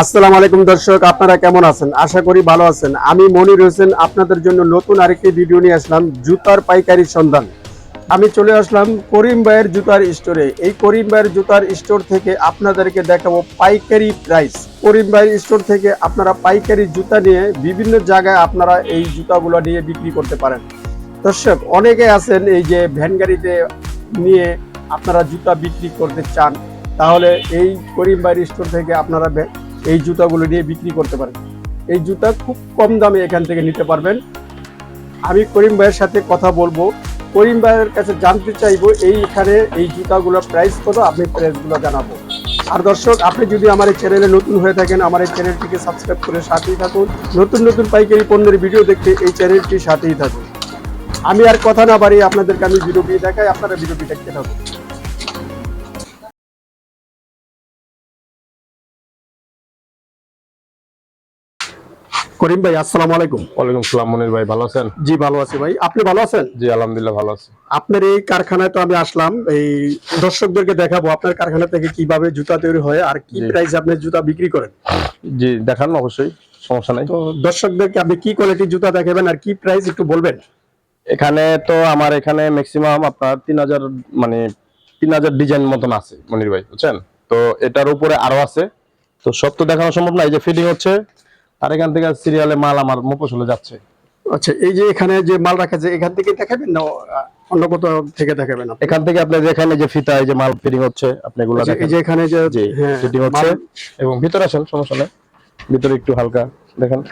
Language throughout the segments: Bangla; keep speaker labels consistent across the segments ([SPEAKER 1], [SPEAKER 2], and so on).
[SPEAKER 1] আসসালামু আলাইকুম দর্শক, আপনারা কেমন আছেন? আশা করি ভালো আছেন। আমি মনির হোসেন, আপনাদের জন্য নতুন আরেকটি ভিডিও নিয়ে আসলাম, জুতার পাইকারি সন্ধান। আমি চলে আসলাম করিম ভাইয়ের জুতার স্টোরে এই করিম ভাইয়ের জুতার স্টোর থেকে আপনাদেরকে দেখাবো পাইকারি প্রাইস করিম ভাইয়ের স্টোর থেকে আপনারা পাইকারি জুতা নিয়ে বিভিন্ন জায়গায় আপনারা এই জুতাগুলো নিয়ে বিক্রি করতে পারেন। দর্শক, অনেকে আছেন এই যে ভ্যান গাড়িতে নিয়ে আপনারা জুতা বিক্রি করতে চান। তাহলে এই করিম ভাইয়ের স্টোর থেকে আপনারা এই জুতাগুলো নিয়ে বিক্রি করতে পারেন। এই জুতা খুব কম দামে এখান থেকে নিতে পারবেন। আমি করিম ভাইয়ের সাথে কথা বলব। করিম ভাইয়ের কাছে জানতে চাইব এইখানে এই জুতাগুলোর প্রাইস কত? আপনি প্রাইসগুলো জানাব। আর দর্শক, আপনি যদি আমার এই চ্যানেলে নতুন হয়ে থাকেন, আমার এই চ্যানেলটিকে সাবস্ক্রাইব করে সাথেই থাকুন। নতুন নতুন পাইকারি পণ্যের ভিডিও দেখতে এই চ্যানেলটির সাথেই থাকুন। আমি আর কথা না বাড়িয়ে আপনাদেরকে আমি ভিডিওটি দেখাই, আপনারা ভিডিওটি দেখতে থাকুন। করিম ভাই আসসালামু আলাইকুম।
[SPEAKER 2] ওয়ালাইকুম সালাম মনির ভাই ভালো আছেন?
[SPEAKER 1] জি ভালো আছি ভাই। আপনি ভালো আছেন?
[SPEAKER 2] জি আলহামদুলিল্লাহ ভালো আছি।
[SPEAKER 1] আপনার এই কারখানায় তো আমি আসলাম এই দর্শকদেরকে দেখাবো আপনার কারখানা থেকে কীভাবে জুতা তৈরি হয় আর কি। প্রাইসে আপনি জুতা বিক্রি করেন।
[SPEAKER 2] জি দেখান অবশ্যই সমস্যা নাই।
[SPEAKER 1] তো দর্শকদেরকে আপনি কি কোয়ালিটির জুতা দেখাবেন আর কি প্রাইস একটু বলবেন?
[SPEAKER 2] এখানে তো আমার এখানে ম্যাক্সিমাম আপনার তিন হাজার মানে তিন হাজার ডিজাইন মতন আছে মনির ভাই বুঝছেন? তো এটার উপরে আরও আছে। তো সব তো দেখানো সম্ভব না এই যে ফিটিং হচ্ছে আর এখান থেকে সিরিয়ালে মাল আমার মুখোশলে যাচ্ছে।
[SPEAKER 1] আচ্ছা এই যে এখানে যে মাল রাখা আছে এখান থেকে দেখাবেন না অন্য কোথাও থেকে দেখাবেন
[SPEAKER 2] এখান থেকে আপনি যেখানে যে ফিতা এই যে মাল ফিটিং হচ্ছে আপনি এগুলো
[SPEAKER 1] এই যে- এখানে যে হ্যাঁ,
[SPEAKER 2] ফিটিং হচ্ছে। এবং ভিতরে আসেন সমস্যা নেই। ভিতরে একটু হালকা দেখেন।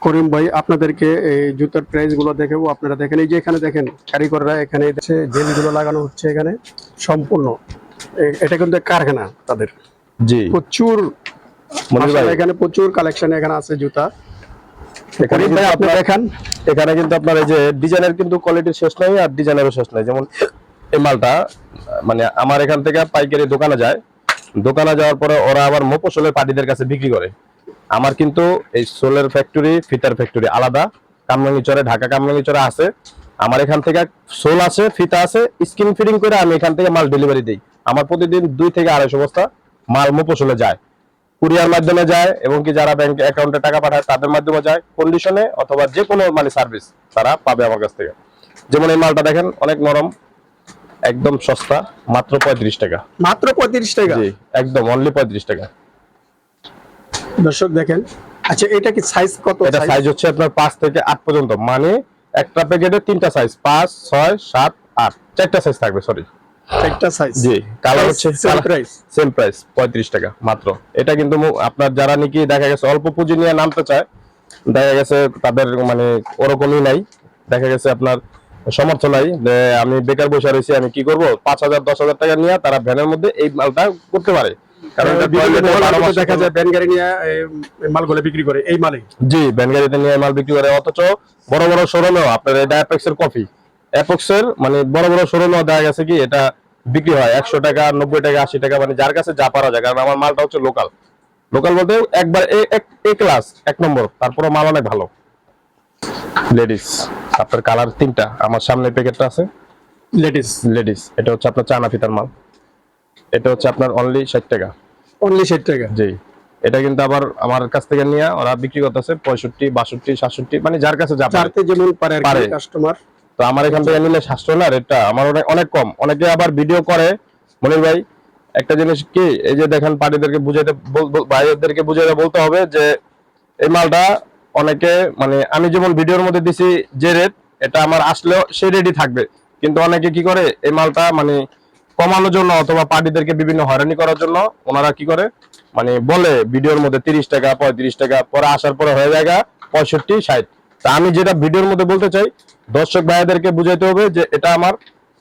[SPEAKER 1] করিম ভাই আপনাদেরকে এই জুতার প্রাইসগুলো দেখাবো আপনারা দেখেন। এই যে এখানে দেখেন কারিগররা এখানে হচ্ছে জেলগুলো লাগানো হচ্ছে এখানে সম্পূর্ণ। এটা কিন্তু কারখানা তাদের।
[SPEAKER 2] জি।
[SPEAKER 1] প্রচুর এখানে প্রচুর কালেকশন এখানে আছে জুতা।
[SPEAKER 2] এখানে
[SPEAKER 1] ভাই
[SPEAKER 2] কিন্তু
[SPEAKER 1] আপনি
[SPEAKER 2] আপনার- এখানে কিন্তু আপনার এই যে ডিজাইনের কিন্তু কোয়ালিটি শেষ নাই আর ডিজাইনেরও শেষ নাই। যেমন এই মালটা মানে আমার এখান থেকে পাইকারি দোকানে যায়। দোকানে যাওয়ার পরে ওরা আবার পার্টিদের কাছে বিক্রি করে। আমার কিন্তু এই সোলের ফ্যাক্টরি ফিতার ফ্যাক্টরি আলাদা। কামরাঙ্গিচরে ঢাকা কামরাঙ্গিচরে আছে। আমার এখান থেকে সোল আছে ফিতা আছে স্কিন ফিটিং করে আমি এখান থেকে মাল ডেলিভারি দিই। আমার প্রতিদিন দুই থেকে আড়াইশো বস্তা মাল মোপোসলে যায়। কুরিয়ার মাধ্যমে যায় এবং কি যারা ব্যাংক অ্যাকাউন্টে টাকা পাঠায় তাদের মাধ্যমে যায় কন্ডিশনে অথবা যে কোনো মানে সার্ভিস তারা পাবে আমার কাছ থেকে। যেমন এই মালটা দেখেন অনেক নরম একদম সস্তা মাত্র পঁয়ত্রিশ টাকা।
[SPEAKER 1] মাত্র পঁয়ত্রিশ টাকা?
[SPEAKER 2] জি একদম অনলি পঁয়ত্রিশ টাকা।
[SPEAKER 1] দর্শক দেখেন আচ্ছা এটা কি সাইজ কত
[SPEAKER 2] এটা সাইজ হচ্ছে আপনার পাঁচ থেকে আট পর্যন্ত। মানে একটা প্যাকেটে তিনটা সাইজ পাঁচ ছয় সাত আট চারটা সাইজ থাকবে সরি
[SPEAKER 1] চারটা সাইজ
[SPEAKER 2] জি কালার হচ্ছে
[SPEAKER 1] সেম প্রাইস
[SPEAKER 2] সেম প্রাইস পঁয়ত্রিশ টাকা মাত্র। এটা কিন্তু আপনার যারা নাকি দেখা গেছে অল্প পুঁজি নিয়ে নামতে চায় দেখা গেছে তাদের মানে ওরকমই নাই। দেখা গেছে আপনার সমর্থ নাই যে আমি বেকার বসে রয়েছি আমি কি করব? পাঁচ হাজার দশ হাজার টাকা নিয়ে তারা ভ্যানের মধ্যে এই মালটা করতে পারে। কারণ
[SPEAKER 1] দেখা যায় ব্যান গাড়ি নিয়ে এই মালগুলো বিক্রি করে এই মালে
[SPEAKER 2] জি ভ্যান গাড়িতে নিয়ে মাল বিক্রি করে অথচ বড় বড় শোরুমেও আপনার এটা অ্যাপেক্সের কফি অ্যাপেক্সের মানে বড় বড় শোরুমেও দেখা গেছে কি এটা বিক্রি হয় একশো টাকা নব্বই টাকা আশি টাকা মানে যার কাছে যা পারা যায় কারণ আমার মালটা হচ্ছে লোকাল লোকাল বলতে একবার এ- ক্লাস এক নম্বর তারপরে মাল অনেক ভালো। লেডিস আপনার কালার তিনটা আমার সামনে প্যাকেটটা আছে।
[SPEAKER 1] লেডিস
[SPEAKER 2] লেডিস এটা হচ্ছে আপনার চানা ফিতার মাল। এটা হচ্ছে আপনার অনলি ষাট টাকা।
[SPEAKER 1] অনলি ষাট টাকা।
[SPEAKER 2] জি। এটা কিন্তু আবার আমার কাছ থেকে নিয়ে ওরা বিক্রি করতেছে পঁয়ষট্টি বাষট্টি সাতষট্টি মানে যার কাছে যা পারে।
[SPEAKER 1] যেমন পারে। কাস্টমার
[SPEAKER 2] তো আমার এখান থেকে নিলে সাশ্রয় না, রেটটা আমার অনেক কম। অনেকে আবার ভিডিও করে, মনির ভাই, একটা জিনিস কি, এই যে দেখেন পার্টিদেরকে বুঝাইতে ভাইদেরকে বুঝাইতে বলতে হবে যে এই মালটা অনেকে মানে আমি যেমন ভিডিওর মধ্যে দিছি যে রেট এটা আমার আসলেও সেই রেডি থাকবে। কিন্তু অনেকে কি করে, এই মালটা মানে কমানোর জন্য অথবা পার্টিদেরকে বিভিন্ন হয়রানি করার জন্য ওনারা কি করে মানে বলে ভিডিওর মধ্যে তিরিশ টাকা, পঁয়ত্রিশ টাকা, পরে আসার পরে হয়ে জায়গা পঁয়ষট্টি, ষাট। তা আমি যেটা ভিডিওর মধ্যে বলতে চাই দর্শক ভাইদেরকে বুঝাইতে হবে যে এটা আমার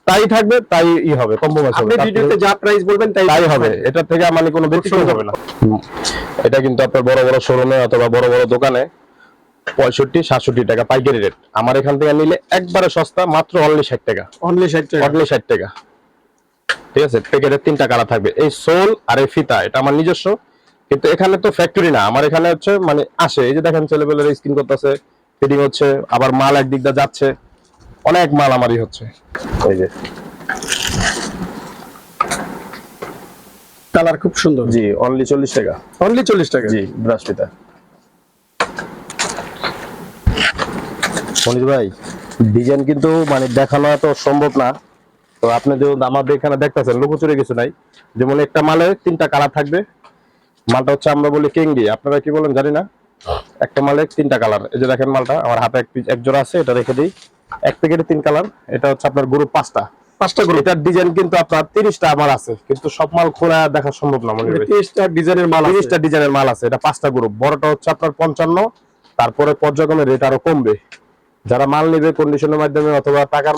[SPEAKER 2] তাই থাকবে তাই ই হবে কম্প্রোমাইজ হবে।
[SPEAKER 1] আপনি ভিডিওতে যা প্রাইস বলবেন তাই
[SPEAKER 2] তাই হবে। এটা থেকে মানে কোনো ব্যতিক্রম হবে না। এটা কিন্তু আপনার বড় বড় শোরুমে অথবা বড় বড় দোকানে পঁয়ষট্টি সাতষট্টি টাকা পাইকারি রেট আমার এখান থেকে নিলে একবারে সস্তা মাত্র অনলি ষাট টাকা।
[SPEAKER 1] অনলি ষাট টাকা।
[SPEAKER 2] অনলি ষাট টাকা। ঠিক আছে প্যাকেটের তিনটা কালার থাকবে এই সোল আর এই ফিতা এটা আমার নিজস্ব। কিন্তু এখানে তো ফ্যাক্টরি না আমার এখানে হচ্ছে মানে আসে এই যে দেখেন ছেলেপেলের স্কিন করতেছে ফিটিং হচ্ছে আবার মাল একদিক দিয়ে যাচ্ছে। অনেক মাল আমারই হচ্ছে। এই যে।
[SPEAKER 1] কালার খুব সুন্দর।
[SPEAKER 2] জি অনলি চল্লিশ টাকা।
[SPEAKER 1] অনলি চল্লিশ টাকা।
[SPEAKER 2] জি ব্রাশ ফিতা মনির ভাই ডিজাইন কিন্তু মানে দেখানো এত সম্ভব না। তো আপনি যে আমাদের এখানে দেখতেছেন লুকোচুরি কিছু নাই। যেমন একটা মালে তিনটা কালার থাকবে। মালটা হচ্ছে আমরা বলি কেঙ্গি। আপনারা কি বলেন জানি না। একটা মালে তিনটা কালার এই যে দেখেন মালটা আমার হাতে এক এক জোড়া আছে এটা রেখে দিই। এক প্যাকেটে তিন কালার এটা হচ্ছে আপনার গ্রুপ পাঁচটা।
[SPEAKER 1] পাঁচটা গ্রুপ
[SPEAKER 2] এটার ডিজাইন কিন্তু আপনার তিরিশটা আমার আছে কিন্তু সব মাল খোলা দেখা সম্ভব না মনির ভাই
[SPEAKER 1] তিরিশটা ডিজাইনের মাল
[SPEAKER 2] তিরিশটা ডিজাইনের মাল আছে এটা পাঁচটা গ্রুপ বড়টা হচ্ছে আপনার পঞ্চান্ন তারপরে পর্যায়ক্রমে রেট আরও কমবে। যারা মাল নেবে কন্ডিশনের মাধ্যমে অথবা টাকার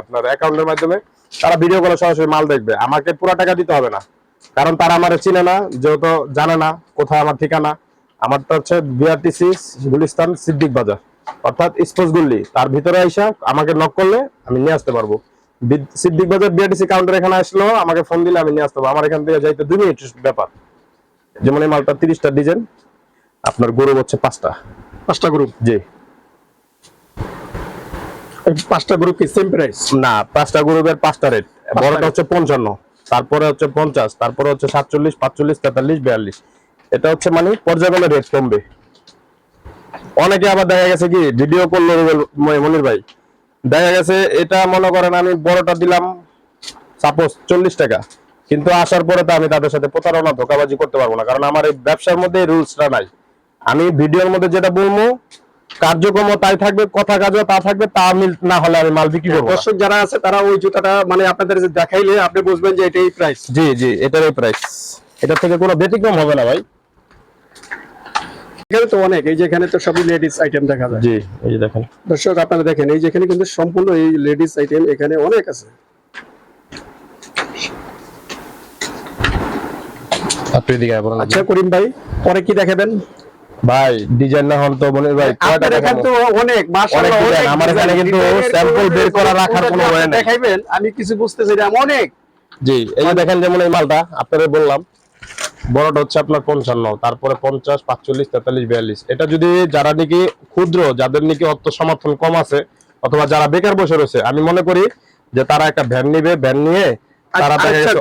[SPEAKER 2] আপনার অ্যাকাউন্টের মাধ্যমে তারা ভিডিও কলে সরাসরি মাল দেখবে। আমাকে পুরো টাকা দিতে হবে না। কারণ তারা আমার চিনে না যেহেতু জানে না কোথায় আমার ঠিকানা। আমারটা হচ্ছে বিআরটিসি গুলিস্তান সিদ্দিক বাজার। অর্থাৎ স্পোর্টস গুল্লি। তার ভিতরে আইসা আমাকে নক করলে আমি নিয়ে আসতে পারব। সিদ্দিক বাজার বিআরটিসি কাউন্টার এখানে আসলো আমাকে ফোন দিলে আমি নিয়ে আসতে পারব। আমার এখান থেকে যাইতে দুই মিনিট ব্যাপার। যেমন এই মালটা তিরিশটা ডিজাইন আপনার গরু হচ্ছে পাঁচটা।
[SPEAKER 1] পাঁচটা গ্রুপ
[SPEAKER 2] জি।
[SPEAKER 1] পাঁচটা গ্রুপ কি সেম প্রাইস
[SPEAKER 2] না পাঁচটা গ্রুপের পাঁচটা রেট বড়টা হচ্ছে পঞ্চান্ন। তারপরে হচ্ছে পঞ্চাশ তারপরে হচ্ছে সাতচল্লিশ পাঁচচল্লিশ তেতাল্লিশ বিয়াল্লিশ। এটা হচ্ছে মানে পর্যায়ক্রমে রেট কমবে। অনেকে আবার দেখা গেছে কি ভিডিও করল মনির ভাই। দেখা গেছে এটা মনে করেন আমি বড়টা দিলাম সাপোজ চল্লিশ টাকা। কিন্তু আসার পরে তো আমি তাদের সাথে প্রতারণা ধোকাবাজি করতে পারব না। কারণ আমার এই ব্যবসার মধ্যে এই রুলসটা নাই। আমি ভিডিওর মধ্যে যেটা বলব কার্যক্রম তাই থাকবে কথা কাজও তা থাকবে তা মিল না হলে আমি মাল বিক্রি করব।
[SPEAKER 1] দর্শক যারা আছে তারা ওই জুতাটা মানে আপনাদের দেখাইলে আপনি বুঝবেন যে এটাই প্রাইস
[SPEAKER 2] জি জি এটারই প্রাইস এটা থেকে কোনো ব্যতিক্রম হবে না ভাই।
[SPEAKER 1] এখানে তো অনেক এই যে এখানে তো সবই লেডিস আইটেম দেখা যায়।
[SPEAKER 2] জি এই যে দেখেন।
[SPEAKER 1] দর্শক আপনারা দেখেন এই যে এখানে কিন্তু সম্পূর্ণ এই লেডিস আইটেম এখানে অনেক আছে।
[SPEAKER 2] আপনি দিকে বলেন
[SPEAKER 1] আচ্ছা করিম ভাই পরে কি দেখাবেন?
[SPEAKER 2] ভাই ডিজাইন না হন তো মনির ভাই
[SPEAKER 1] আপনার এখানে তো অনেক মাশাআল্লাহ
[SPEAKER 2] অনেক আমার এখানে কিন্তু
[SPEAKER 1] কোনো
[SPEAKER 2] বের করা রাখার কোনো
[SPEAKER 1] যে
[SPEAKER 2] way
[SPEAKER 1] আপনি
[SPEAKER 2] নাই।
[SPEAKER 1] দেখাইবেন আমি কিছু বুঝতেছি না অনেক।
[SPEAKER 2] জি এই দেখেন যেমন এই মালটা আপনারা বললাম বড়টা হচ্ছে আপনার পঞ্চান্ন তারপরে পঞ্চাশ পাঁচচল্লিশ তেতাল্লিশ বিয়াল্লিশ। এটা যদি যারা নাকি ক্ষুদ্র যাদের নাকি অর্থ সমর্থন কম আছে অথবা যারা বেকার বসে রয়েছে আমি মনে করি যে তারা একটা ভ্যান নিবে ভ্যান নিয়ে তারা
[SPEAKER 1] আচ্ছা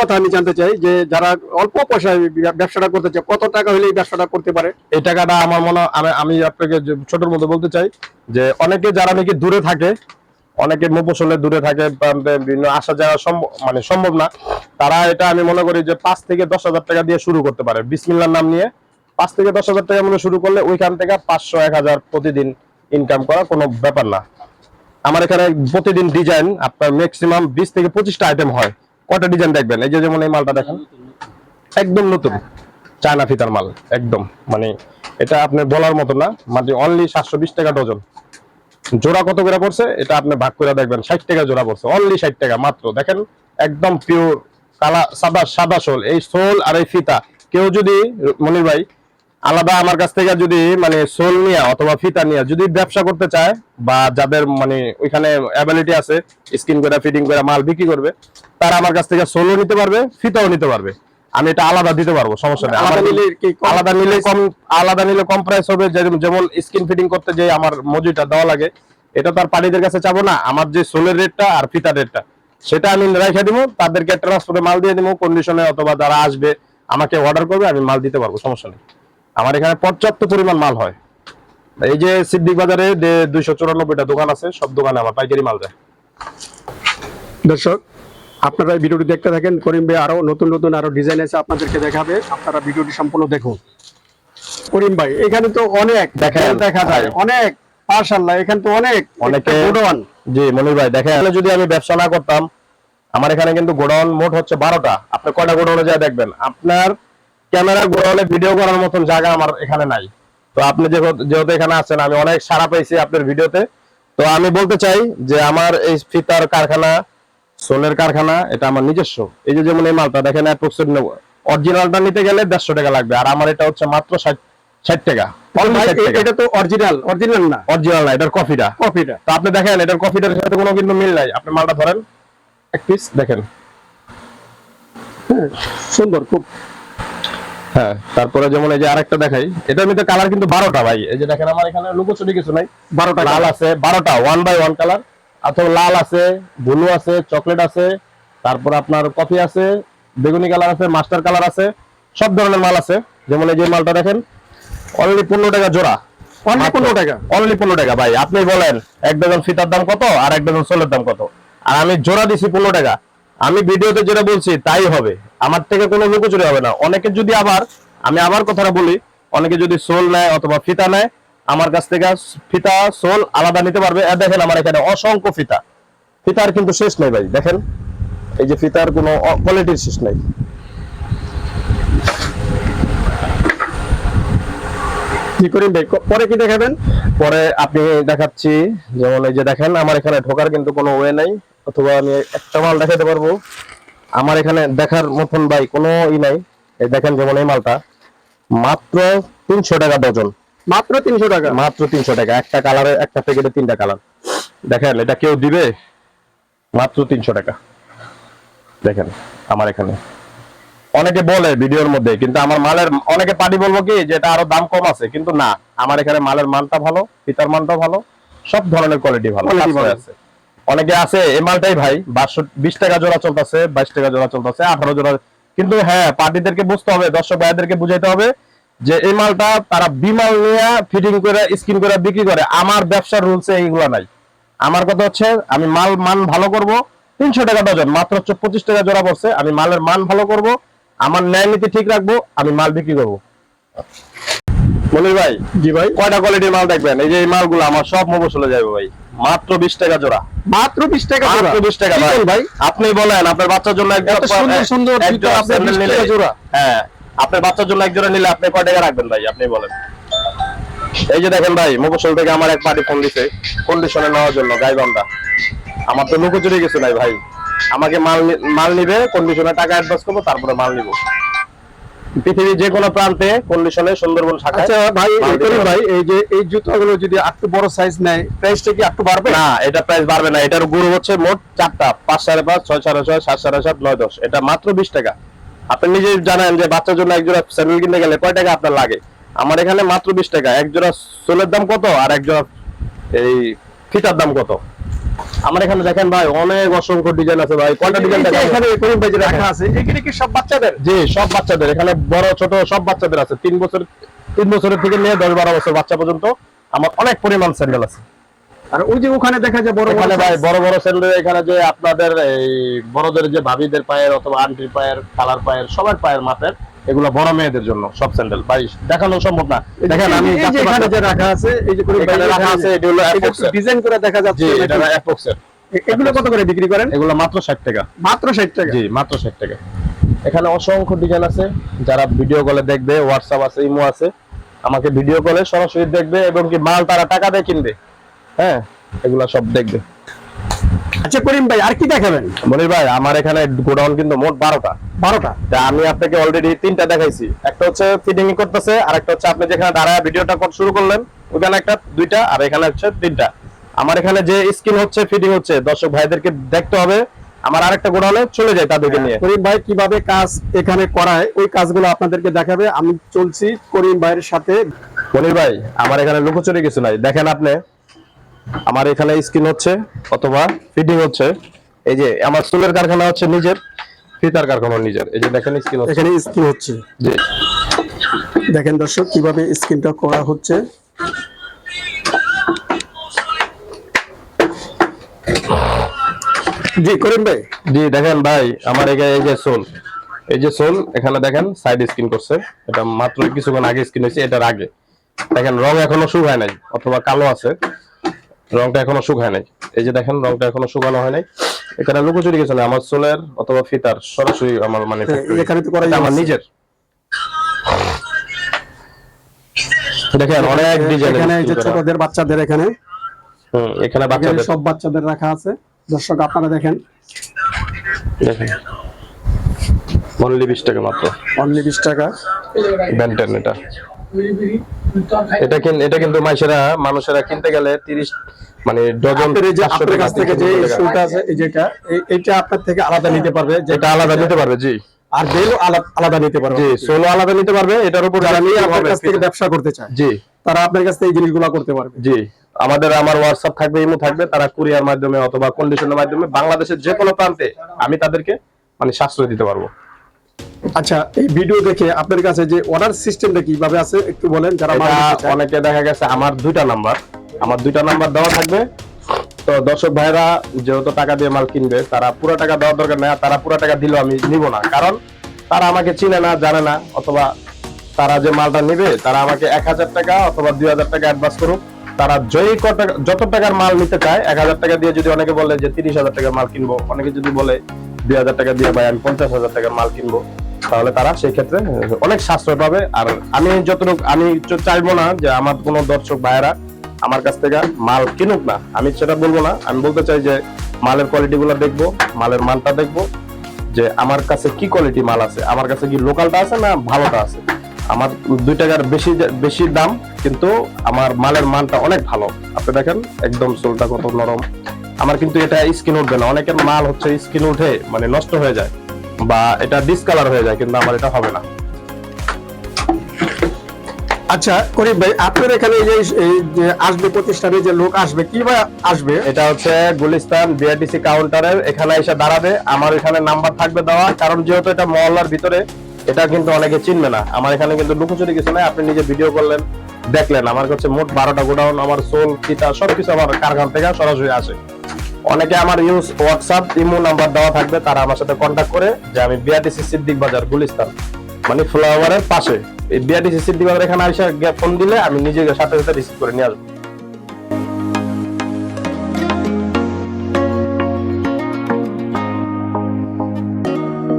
[SPEAKER 1] কথা আমি জানতে চাই যে যারা অল্প পয়সায় ব্যবসাটা করতে চায় কত টাকা হলে ব্যবসাটা করতে পারে?
[SPEAKER 2] এই টাকাটা আমার মনে আমি আমি আপনাকে ছোটর মধ্যে বলতে চাই যে অনেকে যারা নাকি দূরে থাকে অনেকে মফসলে দূরে থাকে বিভিন্ন আসা যাওয়া সম্ভব মানে সম্ভব না। তারা এটা আমি মনে করি যে পাঁচ থেকে দশ হাজার টাকা দিয়ে শুরু করতে পারে। বিসমিল্লার নাম নিয়ে পাঁচ থেকে দশ হাজার টাকা মধ্যে শুরু করলে ওইখান থেকে পাঁচশো, এক হাজার প্রতিদিন ইনকাম করা কোনো ব্যাপার না। আমার এখানে প্রতিদিন ডিজাইন আপনার ম্যাক্সিমাম বিশ থেকে পঁচিশটা আইটেম হয়। কটা ডিজাইন দেখবেন? এই যে যেমন এই মালটা দেখেন। একদম নতুন। চায়না ফিতার মাল, একদম। মানে এটা আপনি বলার মতো না। মানে অনলি সাতশো বিশ টাকা ডজন জোড়া কত করে পড়ছে? এটা আপনি ভাগ করে দেখবেন। ষাট টাকা জোড়া পড়ছে। অনলি ষাট টাকা, মাত্র। দেখেন, একদম পিওর কালা, সাদা সাদা শোল। এই শোল আর এই ফিতা। কেউ যদি, মনির ভাই, আলাদা আমার কাছ থেকে যদি মানে সোল নিয়ে, অথবা ফিতা নিয়ে, যদি ব্যবসা করতে চায়, বা যাদের মানে ওইখানে অ্যাবিলিটি আছে স্কিন করে ফিটিং করে, মাল বিক্রি করবে, তারা আমার কাছ থেকে সোলও নিতে পারবে, ফিতাও নিতে পারবে। আমি এটা আলাদা দিতে পারব সমস্যা নেই।
[SPEAKER 1] আলাদা নিলে
[SPEAKER 2] আলাদা নিলে কম আলাদা নিলে কম প্রাইস হবে যেমন স্কিন ফিটিং করতে যে আমার মজুরিটা দেওয়া লাগে। এটা তো আর পাড়িদের কাছে চাবো না আমার যে সোলের রেটটা আর ফিতার রেটটা সেটা আমি রেখে দিব তাদেরকে ট্রান্সপোর্টে মাল দিয়ে দিব কন্ডিশনে অথবা যারা আসবে আমাকে অর্ডার করবে আমি মাল দিতে পারব সমস্যা নেই। আমার এখানে পর্যাপ্ত পরিমাণ মাল হয়। এই যে সিদ্দিক বাজারে দুইশো চুরানব্বইটা দোকান আছে সব দোকানে আমার পাইকারি মাল যায়।
[SPEAKER 1] দর্শক আপনারা ভিডিওটি দেখতে থাকেন। করিম ভাই আরও নতুন নতুন আরও ডিজাইন আছে আপনাদেরকে দেখাবে। আপনারা ভিডিওটি সম্পূর্ণ দেখুন। করিম ভাই এখানে তো অনেক দেখা যায়। অনেক মাশাআল্লাহ এখানে তো অনেক।
[SPEAKER 2] অনেকে
[SPEAKER 1] গোডাউন।
[SPEAKER 2] জি মনির ভাই দেখেন যদি আমি ব্যবসা না করতাম আমার এখানে কিন্তু গোডাউন মোট হচ্ছে বারোটা। আপনি কয়টা গোডাউনে যা দেখবেন। আপনার ক্যামেরা গোডাউনে ভিডিও করার মতন জায়গা আমার এখানে নাই। তো আপনি যেহেতু এখানে আছেন আমি অনেক সাড়া পাইছি আপনার ভিডিওতে। তো আমি বলতে চাই যে আমার এই ফিতার কারখানা সোলের কারখানা এটা আমার নিজস্ব। এই যে যেমন এই মালটা দেখেন অরিজিনালটা নিতে গেলে দেড়শো টাকা লাগবে আর আমার এটা হচ্ছে মাত্র ষাট ষাট টাকা
[SPEAKER 1] এটা তো অরিজিনাল অরিজিনাল না?
[SPEAKER 2] অরিজিনাল না এটার কফিটা
[SPEAKER 1] কপিটা
[SPEAKER 2] তো আপনি দেখেন এটার কফিটার সাথে কোনো কিন্তু মিল নাই। আপনি মালটা ধরেন এক পিস দেখেন।
[SPEAKER 1] সুন্দর খুব।
[SPEAKER 2] হ্যাঁ তারপরে যেমন এই যে আরেকটা দেখাই এটার মধ্যে কালার কিন্তু বারোটা ভাই। এই যে দেখেন আমার এখানে লুকোচুরি কিছু নাই।
[SPEAKER 1] বারোটা
[SPEAKER 2] লাল আছে বারোটা ওয়ান বাই ওয়ান কালার অথবা লাল আছে ব্লু আছে চকলেট আছে তারপর আপনার কফি আছে বেগুনি কালার আছে মাস্টার কালার আছে সব ধরনের মাল আছে। যেমন এই যে মালটা দেখেন অনলি পনেরো টাকা জোড়া।
[SPEAKER 1] অনলি পনেরো টাকা?
[SPEAKER 2] অনলি পনেরো টাকা ভাই। আপনি বলেন এক ডজন ফিতার দাম কত আর এক ডজন সোলের দাম কত? আর আমি জোড়া দিছি পনেরো টাকা। আমি ভিডিওতে যেটা বলছি তাই হবে। আমার থেকে কোনো লুকোচুরি হবে না। অনেকে যদি আবার আমি আবার কথাটা বলি অনেকে যদি সোল নেয় অথবা ফিতা নেয় আমার কাছ থেকে ফিতা সোল আলাদা নিতে পারবে। দেখেন আমার এখানে অসংখ্য ফিতা। ফিতার কিন্তু শেষ নেই ভাই, দেখেন। এই যে ফিতার কোনো কোয়ালিটির শেষ নেই।
[SPEAKER 1] কি করিম ভাই পরে কি দেখাবেন?
[SPEAKER 2] পরে আপনি দেখাচ্ছি, যেমন এই যে দেখেন, আমার এখানে ঢোকার কিন্তু কোনো ওয়ে নাই, অথবা আমি একটা মাল দেখাতে পারব। আমার এখানে দেখার মতন ভাই কোনো ই নাই। এই দেখেন যেমন এই মালটা, মাত্র তিনশো টাকা ডজন।
[SPEAKER 1] মাত্র তিনশো টাকা।
[SPEAKER 2] মাত্র তিনশো টাকা। একটা কালারে একটা প্যাকেটে তিনটা কালার। দেখেন এটা কেউ দিবে? মাত্র তিনশো টাকা। দেখেন আমার এখানে। অনেকে বলে ভিডিওর মধ্যে কিন্তু আমার মালের অনেকে পার্টি বলব কি যে এটা আরও দাম কম আছে কিন্তু না। আমার এখানে মালের মানটা ভালো পিতার মানটা ভালো সব ধরনের কোয়ালিটি ভালো। আছে। অনেকে আছে এই মালটাই ভাই বারোশো বিশ টাকা জোড়া চলতেছে বাইশ টাকা জোড়া চলতেছে আঠারো জোড়া। কিন্তু হ্যাঁ পার্টিদেরকে বুঝতে হবে দর্শক ভাইদেরকে বুঝাইতে হবে যে এই মালটা তারা বিমাল নিয়ে ফিটিং করে স্কিন করে বিক্রি করে। আমার ব্যবসার রুলসে এইগুলা নাই। আমার কথা হচ্ছে আমি মাল মান ভালো করব তিনশো টাকা ডজন মাত্র হচ্ছে পঁচিশ টাকা জোড়া পড়ছে। আমি মালের মান ভালো করব আমার ন্যায় নীতি ঠিক রাখব আমি মাল বিক্রি করব। মনির ভাই
[SPEAKER 1] জি ভাই।
[SPEAKER 2] কয়টা কোয়ালিটির মাল দেখবেন? এই যে এই মালগুলো আমার সব মোবো চলে যাবে ভাই। মাত্র বিশ টাকা জোড়া।
[SPEAKER 1] মাত্র বিশ টাকা
[SPEAKER 2] মাত্র বিশ টাকা ভাই। আপনি বলেন আপনার বাচ্চার জন্য এক
[SPEAKER 1] এত
[SPEAKER 2] জোড়া-
[SPEAKER 1] সুন্দর সুন্দর
[SPEAKER 2] এক
[SPEAKER 1] জুতো
[SPEAKER 2] জোড়া
[SPEAKER 1] আপনি
[SPEAKER 2] স্যান্ডেল
[SPEAKER 1] 20
[SPEAKER 2] নিলে
[SPEAKER 1] টাকা জোড়া?
[SPEAKER 2] হ্যাঁ। আপনার বাচ্চার জন্য এক জোড়া নিলে আপনি কয় টাকা রাখবেন ভাই? আপনি বলেন। এই যে দেখেন ভাই মুখোশল থেকে আমার এক পার্টি ফোন দিছে। কন্ডিশনে নেওয়ার জন্য গাইবান্ধা। আমার তো লুকোচুরি কিছু নাই ভাই। আমাকে মাল মাল নিবে কন্ডিশনে টাকা অ্যাডভান্স করব তারপরে মাল নিব। পৃথিবীর যে কোনো প্রান্তে কন্ডিশনে সুন্দরবন শাখায়
[SPEAKER 1] আচ্ছা ভাই ভাই এই যে এই জুতোগুলো যদি একটু বড় সাইজ নেয় প্রাইসটা কি একটু বাড়বে?
[SPEAKER 2] না এটা প্রাইস বাড়বে না। এটার গুরু হচ্ছে মোট চারটা পাঁচ সাড়ে পাঁচ ছয় সাড়ে ছয় সাত সাড়ে সাত নয় দশ। এটা মাত্র বিশ টাকা। আপনি নিজেই জানেন যে বাচ্চার জন্য এক জোড়া স্যান্ডেল কিনতে গেলে কয় টাকা আপনার লাগে? আমার এখানে মাত্র বিশ টাকা। এক জোড়া সোলের দাম কত আর এক জোড়া এই ফিতার দাম কত? আমার এখানে দেখেন ভাই অনেক অসংখ্য ডিজাইন আছে ভাই। কয়টা ডিজাইন
[SPEAKER 1] এখানে করিম ভাই রাখা আছে। এখানে কি সব বাচ্চাদের?
[SPEAKER 2] জি সব বাচ্চাদের। এখানে বড় ছোট সব বাচ্চাদের আছে। তিন বছর তিন বছরের থেকে নিয়ে দশ বারো বছর বাচ্চা পর্যন্ত আমার অনেক পরিমাণ স্যান্ডেল আছে।
[SPEAKER 1] আর ওই যে ওখানে দেখা যায় বড় বড়
[SPEAKER 2] ভাই বড় বড় স্যান্ডেল এখানে যে আপনাদের এই বড়দের যে ভাবিদের পায়ের অথবা আন্টির পায়ের খালার পায়ের সবার পায়ের মাপের এগুলো বড় মেয়েদের জন্য সব স্যান্ডেল ভাই দেখানো সম্ভব না। দেখেন আমি
[SPEAKER 1] এখানে যে রাখা আছে এই যে
[SPEAKER 2] এখানে রাখা আছে এটি হলো।
[SPEAKER 1] ডিজাইন করে দেখা যাচ্ছে
[SPEAKER 2] এটা অ্যাপক্সের
[SPEAKER 1] এগুলো কত করে বিক্রি করেন?
[SPEAKER 2] এগুলো মাত্র ষাট টাকা।
[SPEAKER 1] মাত্র ষাট টাকা?
[SPEAKER 2] জি মাত্র ষাট টাকা। এখানে অসংখ্য ডিজাইন আছে। যারা ভিডিও কলে দেখবে হোয়াটসঅ্যাপ আছে ইমো আছে আমাকে ভিডিও কলে সরাসরি দেখবে এবং কি মাল তারা টাকা দিয়ে কিনবে। হ্যাঁ এগুলা সব দেখবে।
[SPEAKER 1] আচ্ছা করিম ভাই আর কি দেখাবেন?
[SPEAKER 2] মনির ভাই আমার এখানে গোডাউন কিন্তু মোট বারোটা।
[SPEAKER 1] বারোটা?
[SPEAKER 2] তা আমি আপনাকে অলরেডি তিনটা দেখাইছি। একটা হচ্ছে ফিটিং করতেছে আর একটা হচ্ছে আপনি যেখানে দাঁড়ায় ভিডিওটা শুরু করলেন ওখানে একটা দুইটা আর এখানে হচ্ছে তিনটা। আমার এখানে যে স্কিন হচ্ছে ফিটিং হচ্ছে দর্শক ভাইদেরকে দেখতে হবে। আমার আরেকটা গোডাউনে চলে যায় তাদেরকে নিয়ে।
[SPEAKER 1] করিম ভাই কীভাবে কাজ এখানে করায় ওই কাজগুলো আপনাদেরকে দেখাবে। আমি চলছি করিম ভাইয়ের সাথে।
[SPEAKER 2] মনির ভাই আমার এখানে লুকোচুরি কিছু নাই। দেখেন আপনি আমার এখানে স্কিন হচ্ছে অথবা ফিটিং হচ্ছে। এই যে আমার চুলের কারখানা হচ্ছে নিজের ফিতার কারখানা নিজের। এই যে দেখেন স্কিন
[SPEAKER 1] এখানে স্কিন হচ্ছে।
[SPEAKER 2] জি।
[SPEAKER 1] দেখেন দর্শক কীভাবে স্কিনটা করা হচ্ছে। জি করিম ভাই।
[SPEAKER 2] জি দেখেন ভাই আমার এখানে এই যে সোল এই যে সোল এখানে দেখেন সাইড স্কিন করছে। এটা মাত্র কিছুক্ষণ আগে স্কিন হয়েছে এটার আগে। দেখেন রং এখনও শুকায় নাই অথবা কালো আছে। রংটা এখনও শুকায় নাই। এই যে দেখেন রংটা এখনও শুকানো হয় নাই। এখানে লুকোচুরি কিছু না আমার সোলের অথবা ফিতার সরাসরি আমার মানে
[SPEAKER 1] এখানে তো করাই
[SPEAKER 2] আমার নিজের। দেখেন অনেক ডিজাইন
[SPEAKER 1] এখানে এই যে ছোটদের বাচ্চাদের এখানে।
[SPEAKER 2] হুম এখানে বাচ্চাদের।
[SPEAKER 1] সব বাচ্চাদের রাখা আছে। দর্শক আপনারা দেখেন।
[SPEAKER 2] দেখেন। অনলি বিশ টাকা মাত্র।
[SPEAKER 1] অনলি বিশ টাকা।
[SPEAKER 2] ব্যান্টেন এটা। এটা কিন- এটা কিন্তু মানুষেরা মানুষেরা কিনতে গেলে তিরিশ মানে ডজন
[SPEAKER 1] আপনার এই যে
[SPEAKER 2] 500
[SPEAKER 1] আপনার
[SPEAKER 2] টাকা,
[SPEAKER 1] কাছ থেকে যে
[SPEAKER 2] 300
[SPEAKER 1] শুটা আছে এই যেটা আপনার থেকে আলাদা নিতে পারবে যেটা
[SPEAKER 2] আলাদা নিতে পারবে জি।
[SPEAKER 1] আর বেলও আলাদা আলাদা নিতে পারবে।
[SPEAKER 2] জি সোলো আলাদা নিতে পারবে এটার উপর
[SPEAKER 1] যারা নিয়ে আপনার কাছ থেকে ব্যবসা করতে চায়
[SPEAKER 2] জি।
[SPEAKER 1] তারা আপনার কাছ থেকে এই জিনিসগুলো করতে পারবে।
[SPEAKER 2] জি আমাদের আমার হোয়াটসঅ্যাপ থাকবে ইমো থাকবে তারা কুরিয়ার মাধ্যমে অথবা কন্ডিশনের মাধ্যমে বাংলাদেশের যে কোনো প্রান্তে আমি তাদেরকে মানে সাশ্রয় দিতে পারব।
[SPEAKER 1] আচ্ছা এই ভিডিও দেখে আপনার কাছে যে অর্ডার সিস্টেমটা কীভাবে আছে একটু বলেন যারা।
[SPEAKER 2] অনেকে দেখা গেছে আমার দুইটা নাম্বার আমার দুইটা নাম্বার দেওয়া থাকবে। তো দর্শক ভাইরা যেহেতু টাকা দিয়ে মাল কিনবে তারা পুরো টাকা দেওয়ার দরকার নেই তারা পুরো টাকা দিলেও আমি নিব না। কারণ তারা আমাকে চিনে না জানে না অথবা তারা যে মালটা নেবে তারা আমাকে এক হাজার টাকা অথবা দুই হাজার টাকা অ্যাডভান্স করুক। তারা যেই যত টাকার মাল নিতে চায় এক হাজার টাকা দিয়ে যদি অনেকে বলে যে তিরিশ হাজার টাকার মাল কিনবো অনেকে যদি বলে দুই হাজার টাকা দিয়ে ভাই আমি পঞ্চাশ হাজার টাকার মাল কিনবো তাহলে তারা সেই ক্ষেত্রে অনেক সাশ্রয় পাবে। আর আমি যতটুকু আমি চাইব না যে আমার কোনো দর্শক ভাইয়েরা আমার কাছ থেকে মাল কিনুক না। আমি সেটা বলব না। আমি বলতে চাই যে মালের কোয়ালিটি গুলো দেখব, মালের মানটা দেখব, যে আমার কাছে কি কোয়ালিটি মাল আছে, আমার কাছে কি লোকালটা আছে না ভালোটা আছে। আমার দুই টাকার বেশি বেশি দাম, কিন্তু আমার মালের মানটা অনেক ভালো। আপনি দেখেন, একদম সোলটা কত নরম। আমার কিন্তু এটা স্কিন উঠবে না। অনেকের মাল হচ্ছে স্কিন উঠে মানে নষ্ট হয়ে যায়। বা এটা ডিসকালার হয়ে যায় কিন্তু আমার এটা হবে না।
[SPEAKER 1] আচ্ছা করিম ভাই আপনার এখানে এই যে- আসবে প্রতিষ্ঠানে যে লোক আসবে কীভাবে আসবে?
[SPEAKER 2] এটা হচ্ছে গুলিস্তান বিআরটিসি কাউন্টারের এখানে এসে দাঁড়াবে। আমার এখানে নাম্বার থাকবে দেওয়া কারণ যেহেতু এটা মহল্লার ভিতরে এটা কিন্তু অনেকে চিনবে না। আমার এখানে কিন্তু লুকোচুরি কিছু নাই আপনি নিজে ভিডিও করলেন দেখলেন। আমার কাছে মোট বারোটা গোডাউন আমার সোল ফিতা সবকিছু আমার কারখানা থেকে সরাসরি আসে। অনেকে আমার ইউজ হোয়াটসঅ্যাপ ইমো নাম্বার দেওয়া থাকবে, তারা আমার সাথে কন্ট্যাক্ট করে যে আমি বিআরটিসি সিদ্দিক বাজার, গুলিস্তান মানে ফ্লাওয়ারের পাশে। এই বিআরটিসি সিদ্দিক বাজার এখানে এসে ফোন দিলে আমি নিজেকে সাথে সাথে রিসিভ করে নিয়ে আসব।